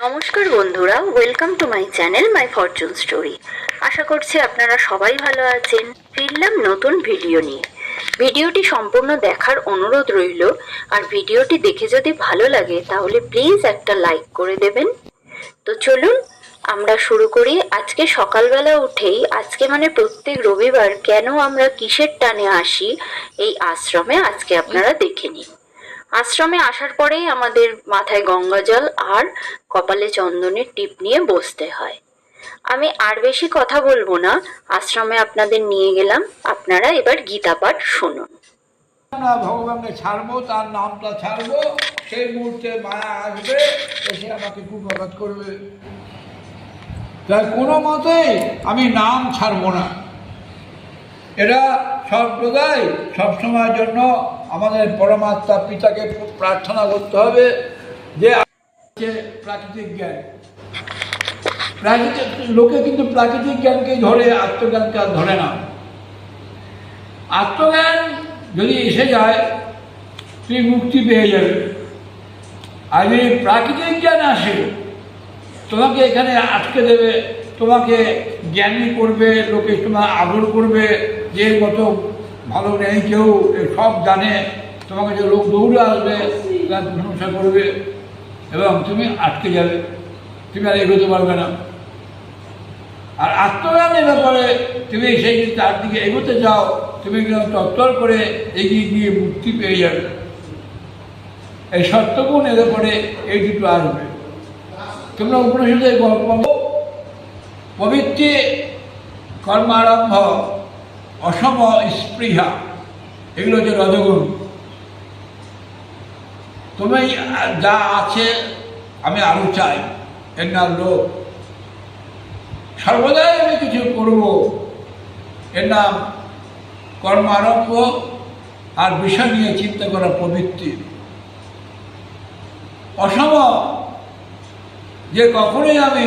নমস্কার বন্ধুরা welcome to my channel my fortune story আশা করছি আপনারা সবাই ভালো আছেন। ফিরলাম নতুন ভিডিও নিয়ে। ভিডিওটি সম্পূর্ণ দেখার অনুরোধ রইল। আর ভিডিওটি দেখে যদি ভালো লাগে, তাহলে প্লিজ একটা লাইক করে দেবেন। তো চলুন, আমরা শুরু করি। আজকে সকালবেলা উঠেই, আজকে মানে প্রত্যেক রবিবার, কেন আমরা কিসের টানে আসি, এই আশ্রমে আজকে আপনারা দেখে নিন। আশ্রমে আসার পরেই আমাদের মাথায় গঙ্গা জল আর কপালে চন্দনের টিপ নিয়ে বসতে হয়। আমি আর বেশি কথা বলব না, আশ্রমে আপনাদের নিয়ে গেলাম, আপনারা এবার গীতা পাঠ শুনুন। আমরা ভগবানকে ছাড়বো, তার নামটা ছাড়বো, সেই মুহূর্তে মায়া আসবে, এসে আমাকে কুপঘাত করবে। তাই কোনো মতেই আমি নাম ছাড়বো না। এরা সম্প্রদায় সবসময়ের জন্য আমাদের পরমাত্মা পিতাকে প্রার্থনা করতে হবে যে প্রাকৃতিক জ্ঞান। প্রাকৃতিক লোকে কিন্তু প্রাকৃতিক জ্ঞানকে ধরে, আত্মজ্ঞানকে আর ধরে না। আত্মজ্ঞান যদি এসে যায়, তুই মুক্তি পেয়ে যাবে। আর যদি প্রাকৃতিক জ্ঞান আসে, তোমাকে এখানে আটকে দেবে, তোমাকে জ্ঞানী করবে, লোকে তোমার আদর করবে, যে মতো ভালো নেই, কেউ সব জানে। তোমাকে যে লোক দৌড়ে আসবে, তার প্রশংসা করবে। এবং তুমি আটকে যাবে। তুমি আর এগোতে পারবে না। আর আত্মজ্ঞানের ব্যাপারে তুমি সেই তার দিকে এগোতে চাও, তুমি একদম তত্তর করে এগিয়ে গিয়ে মুক্তি পেয়ে যাবে। এই সত্যগুণ এর পরে এই দুটো আসবে। তোমরা উপনিষদের গল্প পবিত্রে কর্মারম্ভ। অসম স্পৃহা। এগুলো হচ্ছে রজগুণ। তুমি যা আছে, আমি আরও চাই। এর নাম লোক সর্বদাই আমি কিছু করব। এর নাম কর্ম আরম্ভ আর বিষয় নিয়ে চিন্তা করা প্রবৃত্তি। অসম, যে কখনোই আমি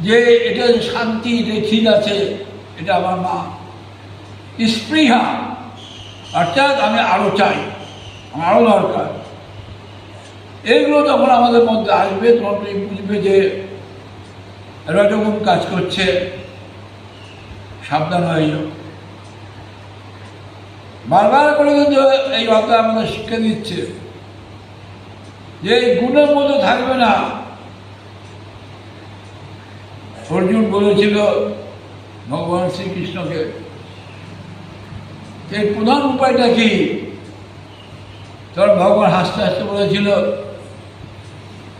যে এটা শান্তি, যে আছে এটা আমার মা। স্পৃহা। অর্থাৎ আমি আরও চাই, আমার আরও দরকার। এইগুলো যখন আমাদের মধ্যে আসবে, তখন তুমি বুঝবে যে রজগুণ কাজ করছে। সাবধান হয়ে যাও। বারবার করে কিন্তু এই কথা আমাদের শিক্ষা দিচ্ছে যে এই গুণের মধ্যে থাকবে না। অর্জুন বলেছিল ভগবান শ্রীকৃষ্ণকে। এর প্রধান উপায়টা কি? তখন ভগবান হাসতে হাসতে বলেছিল,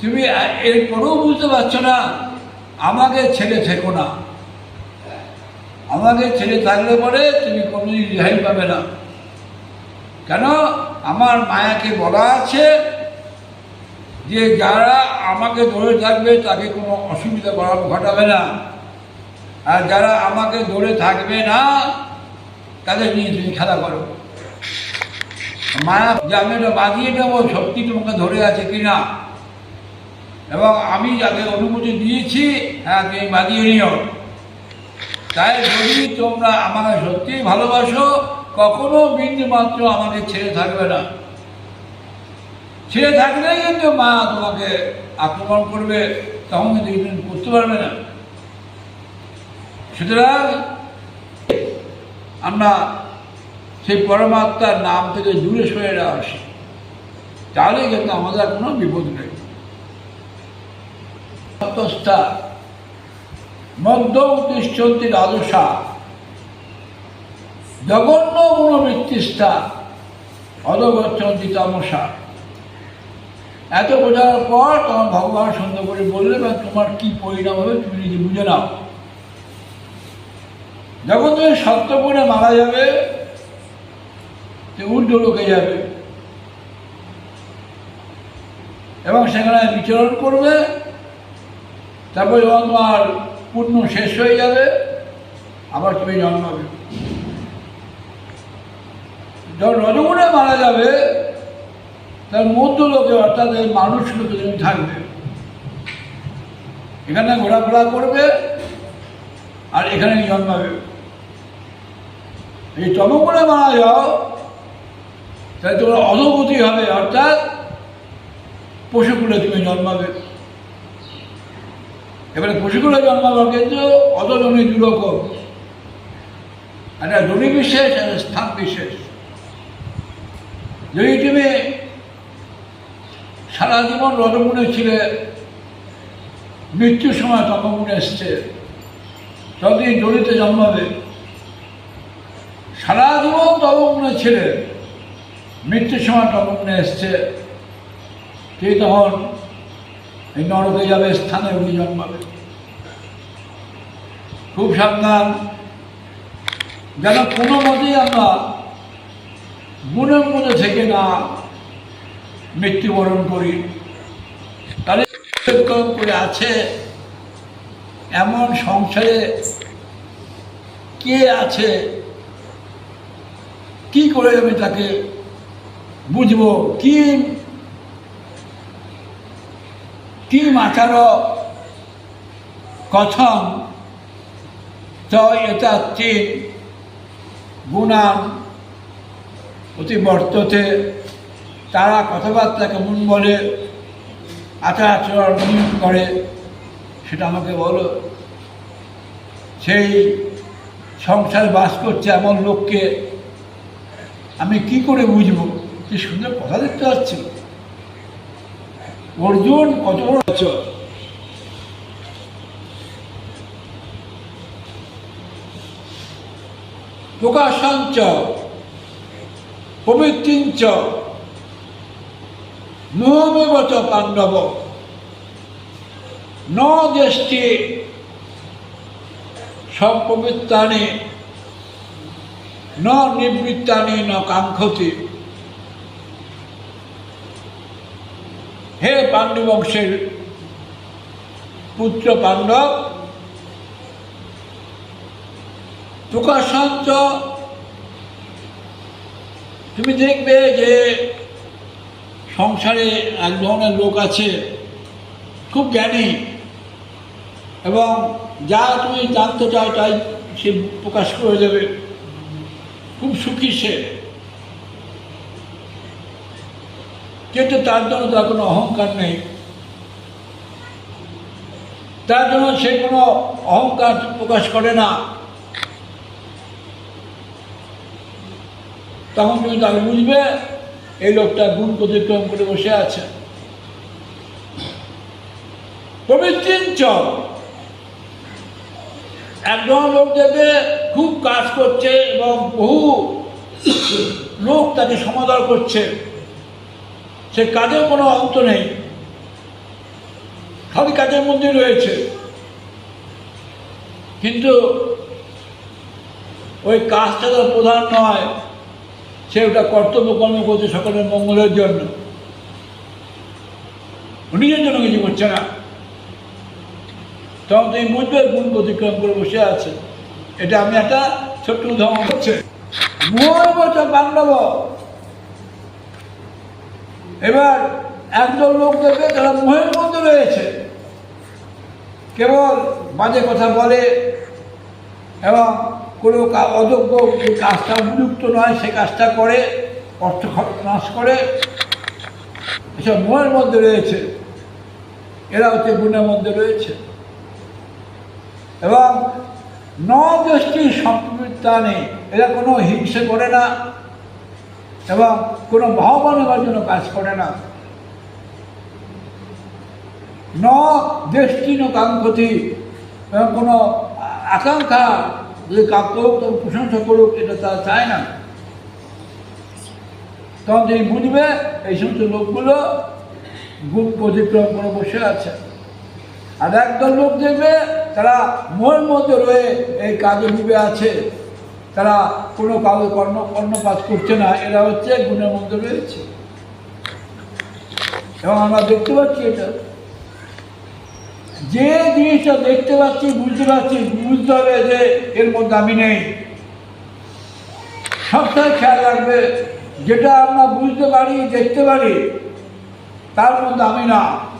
তুমি এরপরেও বুঝতে পারছ না, আমাকে ছেড়ে থেকো না। আমাকে ছেড়ে থাকলে পরে তুমি কোনোদিন রেহাই পাবে না। কেন? আমার মায়াকে বলা আছে যে যারা আমাকে ধরে থাকবে তাকে কোনো অসুবিধা ঘটাবে না। আর যারা আমাকে ধরে থাকবে না, তাদের নিয়ে তুমি খেলা করো। মায়া, যে আমি এটা বাঁধিয়ে দেবো, সত্যি তোমাকে ধরে আছে কি না এবং আমি যাকে অনুমতি দিয়েছি হ্যাঁ তুমি বাঁধিয়ে নিও। তাই যদি তোমরা আমাকে সত্যিই ভালোবাসো, কখনো বিন্দু মাত্র আমাকে ছেড়ে থাকবে না। ছেড়ে থাকলেই কিন্তু মা তোমাকে আক্রমণ করবে, তখন কিন্তু করতে পারবে না। সুতরাং আমরা সেই পরমাত্মার নাম থেকে দূরে সরে আসি। তাহলে কিন্তু আমাদের কোনো বিপদ নেই। তস্থা মধ্য উত্তিষ্ঠন্তি দ্বাদশা জঘন্য গুণবৃত্তিষ্ঠা অধগচ্ছন্তি তামসা এত বোঝার পর তখন ভগবান সুন্দর করে বললে বা তোমার কি পরিণাম হবে তুমি নিজে বুঝে নাও। যখন তুমি সত্যপরে মারা যাবে উল্টো লোকে যাবে। এবং সেখানে বিচরণ করবে, তারপর যখন তোমার পূর্ণ শেষ হয়ে যাবে, আবার তুমি জন্মাবে। যখন রজগুণে মারা যাবে, তার মধ্য লোকে, অর্থাৎ মানুষ লোকে তুমি থাকবে। এখানে ঘোরাফেরা করবে, আর এখানে জন্মাবে। এই তমগুণে মারা যাও তাহলে তোমার অধগতি হবে, অর্থাৎ পশুকুলে তুমি জন্মাবে। এবারে পশুকুলে জন্মাবে কিন্তু অত জমি দুরকম। একটা জমি বিশেষ, একটা স্থান বিশেষ। যদি তুমি সারা জীবন রজগুণে ছিলে, মৃত্যুর সময় তপগুণে এসছে ততদিন জড়িতে জন্মাবে। সারা জীবন তপগুণে ছিলে মৃত্যুর সময় তপগুণে এসছে। তুই তখন এই নরকে যাবে স্থানে উনি জন্মাবে খুব সাবধান। যেন কোনো মতেই আমরা মনের মধ্যে থেকে না মৃত্যুবরণ করি। তাহলে করে আছে এমন সংসারে কে আছে কি করে আমি তাকে বুঝব? কি কি মাচার কথন? চ এটা চিত গুণান অতি বর্ততে তারা কথাবার্তাকে কেমন বলে আচার আচরণ করে, সেটা আমাকে বলো। সেই সংসার বাস করছে এমন লোককে আমি কি করে বুঝব? কি সুন্দর কথা দেখতে পাচ্ছি অর্জুন, কত বড় আছো প্রকাশাঞ্চ পবিত্রিঞ্চ মোহমেব চ পাণ্ডব। ন দেশটি সম্পবিত্তানি ন নিবৃত্তানি, ন কাঙ্ক্ষতি। হে পাণ্ডবংশের পুত্র পাণ্ডব প্রকাশাঞ্চ তুমি দেখবে যে সংসারে এক ধরনের লোক আছে, খুব জ্ঞানী। এবং যা তুমি জানতে চাও তাই সে প্রকাশ করে দেবে। খুব সুখী সে। কিন্তু তার জন্য তার কোনো অহংকার নেই। তার জন্য সে কোনো অহংকার প্রকাশ করে না। তখন তুমি তাকে বুঝবে, এই লোকটা গুণ অতিক্রম করে বসে আছে। পবিত্রিঞ্চ একজন লোক দেখবে খুব কাজ করছে এবং বহু লোক তাকে সমাদর করছে। সে কাজের কোনো অন্ত নেই। সবই কাজের মধ্যে রয়েছে। কিন্তু ওই কাজটা তার প্রধান নয়, সে ওটা কর্তব্য কর্ম করছে সকলের মঙ্গলের জন্য। নিজের জন্য কিছু করছে না। তখন তুমি বুঝবে গুণ অতিক্রম করে বসে আছে। এটা আমি একটা ছোট্ট উদাহরণ বছর বান্ধব এবার একদল লোক দেখবে তারা মোহের মধ্যে রয়েছে। কেবল বাজে কথা বলে এবং কোনো অযোগ্য যে কাজটা উপযুক্ত নয়, সে কাজটা করে, অর্থ নাশ করে। এসব মোহের মধ্যে রয়েছে। এরা হচ্ছে গুণের মধ্যে রয়েছে। এবং ন দৃষ্টির সম্পৃক্তা নেই এরা কোনো হিংসে করে না এবং কোনো ভাববান হওয়ার জন্য কাজ করে না। ন দেশটি কাঙ্ক্ষতি এবং কোনো আকাঙ্ক্ষা যে কাক্য তার প্রশংসা করুক, এটা তারা চায় না। তখন তিনি বুঝবে এই সমস্ত লোকগুলো গুণ অতিক্রম করে বসে আছে। আর একদল লোক দেখবে তারা মোহের মধ্যে রয়ে এই কাজে ডুবে আছে। তারা কোনো কাজে কর্ম কর্ণপাত করছে না। এরা হচ্ছে গুণের মধ্যে রয়েছে। এবং আমরা দেখতে পাচ্ছি এটা। যে জিনিসটা দেখতে পাচ্ছি, বুঝতে পারছি, বুঝতে হবে যে এর মধ্যে আমি নেই। সবসময় খেয়াল রাখবে। যেটা আমরা বুঝতে পারি, দেখতে পারি, তার মধ্যে আমি না।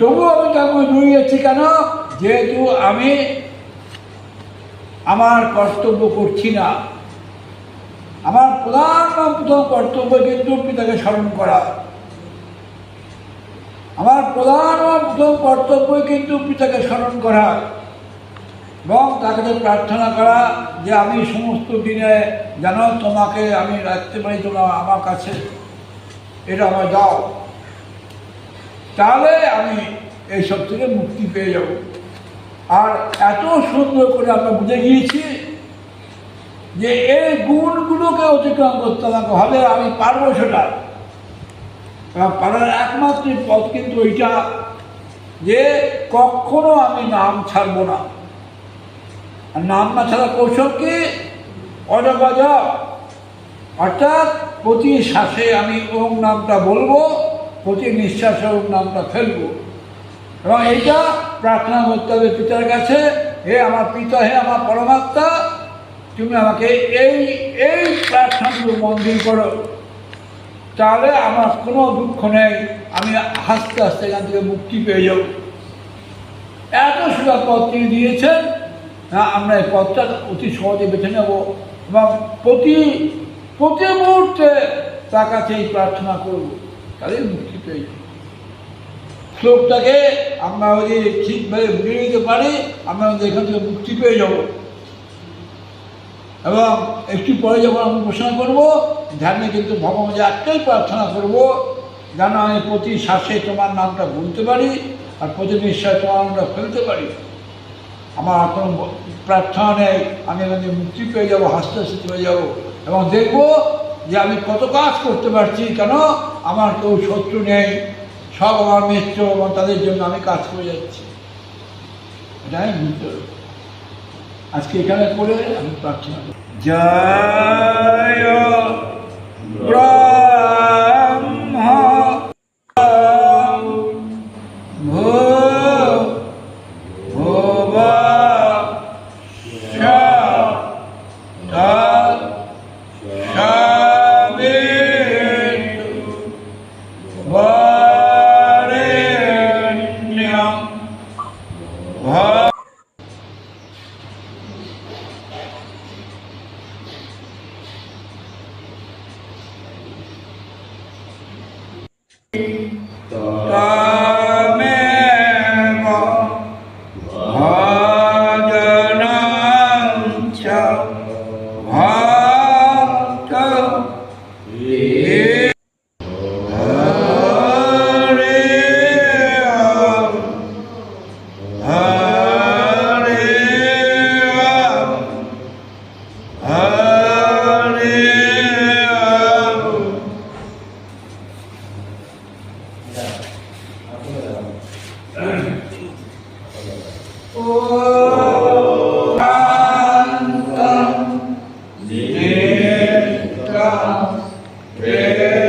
তবুও আমি তাকে জড়িয়ে যাচ্ছি কেন? যেহেতু আমি আমার কর্তব্য করছি না। আমার প্রধান প্রথম কর্তব্য কিন্তু পিতাকে স্মরণ করা। আমার প্রধান প্রথম কর্তব্যই কিন্তু পিতাকে স্মরণ করা এবং তাকে প্রার্থনা করা যে আমি সমস্ত দিনে যেন তোমাকে আমি রাখতে পারি, তোমার আমার কাছে এটা আমার দাও। তাহলে আমি এইসব থেকে মুক্তি পেয়ে যাব। আর এত সুন্দর করে আমরা বুঝে গিয়েছি যে এই গুণগুলোকে অতিক্রম করতে আমাকে হবে, আমি পারব সেটা। পারার একমাত্র পথ কিন্তু এইটা যে কখনো আমি নাম ছাড়বো না। আর নাম না ছাড়া কৌশল কি? অজগজ। অর্থাৎ প্রতি শ্বাসে আমি ওম নামটা বলব। প্রতি নিঃশ্বাসে নামটা ফেলব। এবং এইটা প্রার্থনা করতে হবে পিতার কাছে, হে আমার পিতা, হে আমার পরমাত্মা, তুমি আমাকে এই এই প্রার্থনাগুলো মন্দির করো। তাহলে আমার কোনো দুঃখ নেই, আমি হাসতে হাসতে এখান থেকে মুক্তি পেয়ে যাব। এত সুন্দর পথ তিনি দিয়েছেন। হ্যাঁ আমরা এই পথটা অতি সহজে বেছে নেব এবং প্রতি প্রতি মুহূর্তে তার কাছে এই প্রার্থনা করব। তাহলে মুক্তি শ্লোকটাকে আমরা যদি ঠিকভাবে বুঝে নিতে পারি, আমরা এখান থেকে মুক্তি পেয়ে যাব। এবং একটু পরে যখন আমি ঘোষণা করব, ধ্যানে কিন্তু ভগবান যে একটাই প্রার্থনা করব, যেন আমি প্রতি শ্বাসে তোমার নামটা বলতে পারি আর প্রতি নিঃশ্বাসে তোমার নামটা ফেলতে পারি। আমার আর কোনো প্রার্থনা নেই, আমি এখান থেকে মুক্তি পেয়ে যাব, হাসতে হাসতে পেয়ে যাব। এবং দেখব যে আমি কত কাজ করতে পারছি কেন আমার কেউ শত্রু নেই সব আমার মিত্র এবং তাদের জন্য আমি কাজ করে যাচ্ছি। এটাই মিত্র আজকে এখানে করে আমি প্রার্থনা করি। জয় Phật Pháp Công Diệu তো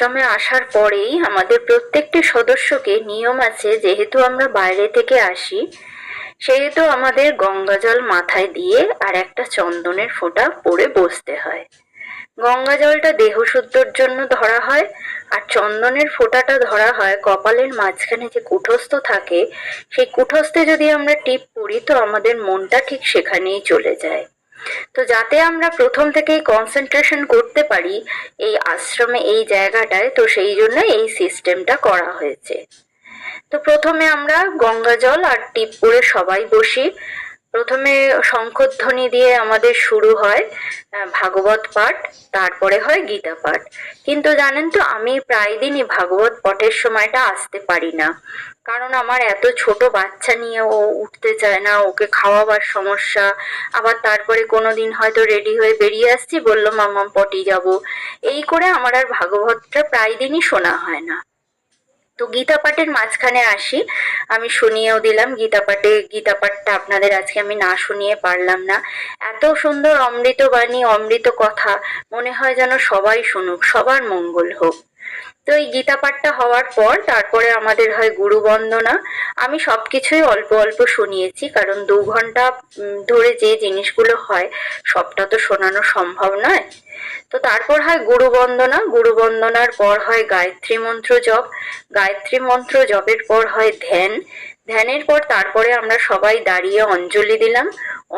আশ্রমে আসার পরেই আমাদের প্রত্যেকটি সদস্যকে নিয়ম আছে, যেহেতু আমরা বাইরে থেকে আসি, সেহেতু আমাদের গঙ্গা জল মাথায় দিয়ে আর একটা চন্দনের ফোঁটা পরে বসতে হয়। গঙ্গা জলটা দেহ শুদ্ধর জন্য ধরা হয় আর চন্দনের ফোঁটাটা ধরা হয় কপালের মাঝখানে যে কুঠস্থ থাকে, সেই কুঠস্থে যদি আমরা টিপ পড়ি, তো আমাদের মনটা ঠিক সেখানেই চলে যায়। তো যাতে আমরা প্রথম থেকেই কনসেন্ট্রেশন করতে পারি এই আশ্রমে, এই জায়গাটায়, তো সেই জন্য এই সিস্টেমটা করা হয়েছে। তো প্রথমে আমরা গঙ্গা জল আর টিপ পরে সবাই বসি। প্রথমে শঙ্খধ্বনি দিয়ে আমাদের শুরু হয় ভাগবত পাঠ, তারপরে হয় গীতা পাঠ। কিন্তু জানেন তো, আমি প্রায় দিনই ভাগবত পাঠের সময়টা আসতে পারি না। কারণ আমার এত ছোট বাচ্চা নিয়ে ও উঠতে চায় না, ওকে খাওয়াবার সমস্যা। আবার তারপরে কোনোদিন হয়তো রেডি হয়ে বেরিয়ে আসছি, বলল, মাম্মাম, পটি যাব। এই করে আমার আর ভাগবতটা প্রায় দিনই শোনা হয় না। তো গীতা পাঠের মাঝখানে আসি। আমি শুনিয়েও দিলাম গীতা পাঠে, গীতা পাঠটা আপনাদের আজকে আমি না শুনিয়ে পারলাম না। এত সুন্দর অমৃত বাণী, অমৃত কথা, মনে হয় যেন সবাই শুনুক, সবার মঙ্গল হোক। তো এই গীতা পাঠটা হওয়ার পর তারপরে আমাদের হয় গুরু বন্দনা। আমি সবকিছুই অল্প অল্প শুনিয়েছি, কারণ দু ঘণ্টা ধরে যে জিনিসগুলো হয়, সবটা তো শোনানো সম্ভব নয়। তো তারপর হয় গুরু বন্দনা। গুরু বন্দনার পর হয় গায়ত্রী মন্ত্র জপ। গায়ত্রী মন্ত্র জপের পর হয় ধ্যান। ধ্যানের পর তারপরে আমরা সবাই দাঁড়িয়ে অঞ্জলি দিলাম।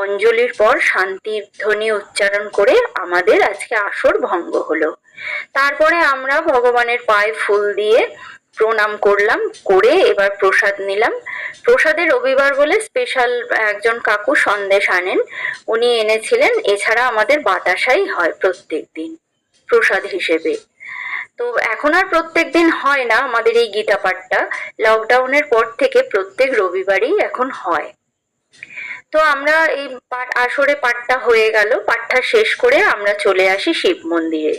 অঞ্জলির পর শান্তি ধ্বনি উচ্চারণ করে আমাদের আজকে আসর ভঙ্গ হলো। তারপরে আমরা ভগবানের পায়ে ফুল দিয়ে প্রণাম করলাম, করে এবার প্রসাদ নিলাম। প্রসাদে রবিবার বলে স্পেশাল একজন কাকু সন্দেশ আনেন। উনি এনেছিলেন, এছাড়া আমাদের বাতাসাই হয় প্রত্যেক দিন প্রসাদ হিসেবে। তো এখন আর প্রত্যেক দিন হয় না আমাদের এই গীতা পাঠটা লকডাউনের পর থেকে প্রত্যেক রবিবারই এখন হয়। তো আমরা এই পাঠ, আসরে পাঠটা হয়ে গেল। পাঠটা শেষ করে আমরা চলে আসি শিব মন্দিরে।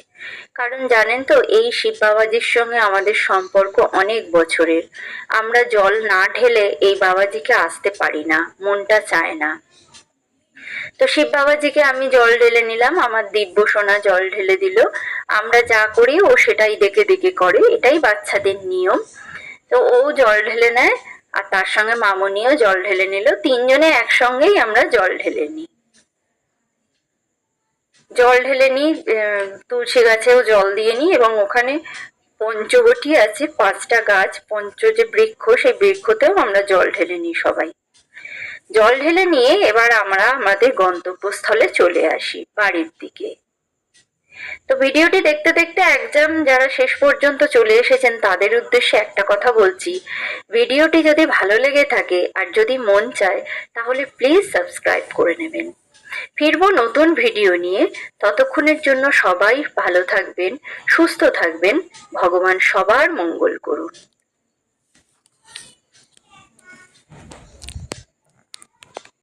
কারণ জানেন তো, এই শিব বাবাজির সঙ্গে আমাদের সম্পর্ক অনেক বছরের। আমরা জল না ঢেলে এই বাবাজিকে আসতে পারি না, মনটা চায় না। তো শিব বাবাজিকে আমি জল ঢেলে নিলাম, আমার দিব্য সোনা জল ঢেলে দিল। আমরা যা করি ও সেটাই দেখে দেখে করে, এটাই বাচ্চাদের নিয়ম। তো ও জল ঢেলে নেয় আর তার সঙ্গে মামনিও জল ঢেলে নিল। তিনজনে একসঙ্গেই আমরা জল ঢেলে নিই। জল ঢেলে নিই তুলসী গাছেও জল দিয়ে নিই এবং ওখানে পঞ্চবটি আছে, পাঁচটা গাছ, পঞ্চ যে বৃক্ষ, সেই বৃক্ষতেও আমরা জল ঢেলে নিই সবাই। জল ঢেলে নিয়ে এবার আমরা আমাদের গন্তব্যস্থলে চলে আসি বাড়ির দিকে। তো ভিডিওটি দেখতে দেখতে একদম যারা শেষ পর্যন্ত চলে এসেছেন, তাদের উদ্দেশ্যে একটা কথা বলছি। ভিডিওটি যদি ভালো লেগে থাকে আর যদি মন চায়, তাহলে প্লিজ সাবস্ক্রাইব করে নেবেন। ফিরবো নতুন ভিডিও নিয়ে। ততক্ষণের জন্য সবাই ভালো থাকবেন, সুস্থ থাকবেন। ভগবান সবার মঙ্গল করুন।